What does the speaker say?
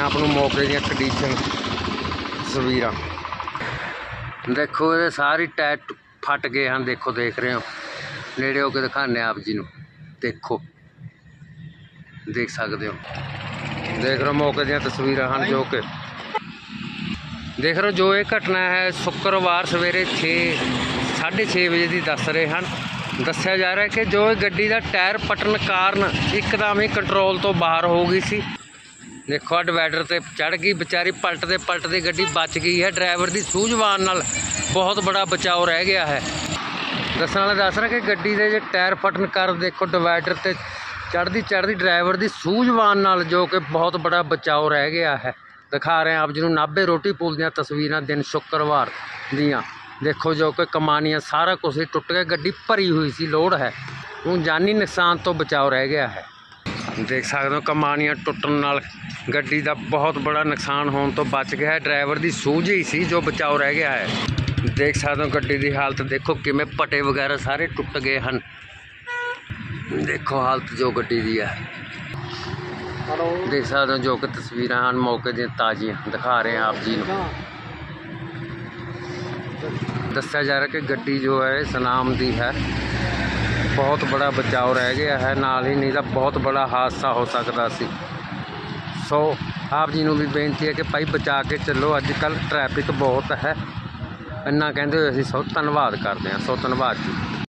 ਆਪ ਨੂੰ ਮੌਕੇ ਦੀਆਂ ਕੰਡੀਸ਼ਨ ਤਸਵੀਰਾਂ। ਦੇਖੋ ਇਹਦੇ ਸਾਰੇ ਟਾਇਰ ਟੁ- ਫਟ ਗਏ ਹਨ। ਦੇਖੋ, ਦੇਖ ਰਹੇ ਹੋ। ਨੇੜੇ ਹੋ ਕੇ ਦਿਖਾਣੇ ਆਪ ਜੀ ਨੂੰ। ਦੇਖੋ। ਦੇਖ ਸਕਦੇ ਹੋ। ਦੇਖ ਰਹੇ ਹੋ ਮੌਕੇ ਦੀਆਂ ਤਸਵੀਰਾਂ ਹਨ ਜੋ ਕਿ। ਦੇਖ ਰਹੇ ਹੋ ਜੋ ਇਹ ਘਟਨਾ ਹੈ, ਸ਼ੁੱਕਰਵਾਰ ਸਵੇਰੇ 6 6:30 ਵਜੇ ਦੀ ਦੱਸ ਰਹੇ ਹਨ। ਦੱਸਿਆ ਜਾ ਰਿਹਾ ਕਿ ਜੋ ਇਹ ਗੱਡੀ ਦਾ ਟਾਇਰ ਪਟਣ ਕਾਰਨ ਇੱਕਦਮ ਹੀ ਕੰਟਰੋਲ ਤੋਂ ਬਾਹਰ ਹੋ ਗਈ ਸੀ। ਦੇਖੋ ਡਿਵਾਈਡਰ ਤੇ ਚੜ ਗਈ, ਵਿਚਾਰੀ ਪਲਟਦੇ ਪਲਟਦੇ ਗੱਡੀ ਬਚ ਗਈ ਹੈ। ਡਰਾਈਵਰ ਦੀ ਸੂਝਵਾਨ ਨਾਲ ਬਹੁਤ ਬੜਾ ਬਚਾਓ ਰਹਿ ਗਿਆ ਹੈ। ਦੱਸਣ ਵਾਲੇ ਦੱਸ ਰਿਹਾ ਕਿ ਗੱਡੀ ਦੇ ਜੇ ਟਾਇਰ ਫਟਣ ਕਾਰਨ ਦੇਖੋ ਡਿਵਾਈਡਰ ਤੇ ਚੜਦੀ ਚੜਦੀ ਡਰਾਈਵਰ ਦੀ ਸੂਝਵਾਨ ਨਾਲ ਜੋ ਕਿ ਬਹੁਤ ਬੜਾ ਬਚਾਓ ਰਹਿ ਗਿਆ ਹੈ। ਦਿਖਾ ਰਹੇ ਆਪ ਜੀ ਨੂੰ ਨਾਭੇ ਰੋਟੀ ਪੂਲ ਦੀਆਂ ਤਸਵੀਰਾਂ ਦਿਨ ਸ਼ੁੱਕਰਵਾਰ ਦੀਆਂ। ਦੇਖੋ ਜੋ ਕਿ ਕਮਾਨੀਆਂ ਸਾਰਾ ਕੁਝ ਹੀ ਟੁੱਟ ਗਿਆ, ਗੱਡੀ ਭਰੀ ਹੋਈ ਸੀ ਲੋਡ ਹੈ। ਹੁਣ ਜਾਨੀ ਨੁਕਸਾਨ ਤੋਂ ਬਚਾਓ ਰਹਿ ਗਿਆ ਹੈ। ਦੇਖ ਸਕਦੇ ਹੋ ਕਮਾਨੀਆਂ ਟੁੱਟਣ ਨਾਲ ਗੱਡੀ ਦਾ ਬਹੁਤ ਬੜਾ ਨੁਕਸਾਨ ਹੋਣ ਤੋਂ ਬਚ ਗਿਆ ਹੈ। ਡਰਾਈਵਰ ਦੀ ਸੂਝ ਹੀ ਸੀ ਜੋ ਬਚਾਓ ਰਹਿ ਗਿਆ ਹੈ। ਦੇਖ ਸਕਦੇ ਹੋ ਗੱਡੀ ਦੀ ਹਾਲਤ ਦੇਖੋ ਕਿਵੇਂ ਪਟੇ ਵਗੈਰਾ ਸਾਰੇ ਟੁੱਟ ਗਏ ਹਨ। ਦੇਖੋ ਹਾਲਤ ਜੋ ਗੱਡੀ ਦੀ ਹੈ। ਦੇਖ ਸਕਦੇ ਹੋ ਜੋ ਕਿ ਤਸਵੀਰਾਂ ਹਨ ਮੌਕੇ ਦੀਆਂ ਤਾਜ਼ੀਆਂ ਦਿਖਾ ਰਹੇ ਹਾਂ ਆਪ ਜੀ ਨੂੰ। ਦੱਸਿਆ ਜਾ ਰਿਹਾ ਕਿ ਗੱਡੀ ਜੋ ਹੈ ਸਨਾਮ ਦੀ ਹੈ। ਬਹੁਤ ਬੜਾ ਬਚਾਓ ਰਹਿ ਗਿਆ ਹੈ, ਨਾਲ ਹੀ ਨਹੀਂ ਤਾਂ ਬਹੁਤ ਬੜਾ ਹਾਦਸਾ ਹੋ ਸਕਦਾ ਸੀ। ਸੋ ਆਪ ਜੀ ਨੂੰ ਵੀ ਬੇਨਤੀ ਹੈ ਕਿ ਭਾਈ ਬਚਾ ਕੇ ਚੱਲੋ ਅੱਜ ਕੱਲ ਟ੍ਰੈਫਿਕ ਬਹੁਤ ਹੈ। ਇੰਨਾ ਕਹਿੰਦੇ ਹੋਏ ਅਸੀਂ ਸੋ ਧੰਨਵਾਦ ਕਰਦੇ ਹਾਂ, ਸੋ ਧੰਨਵਾਦ ਜੀ।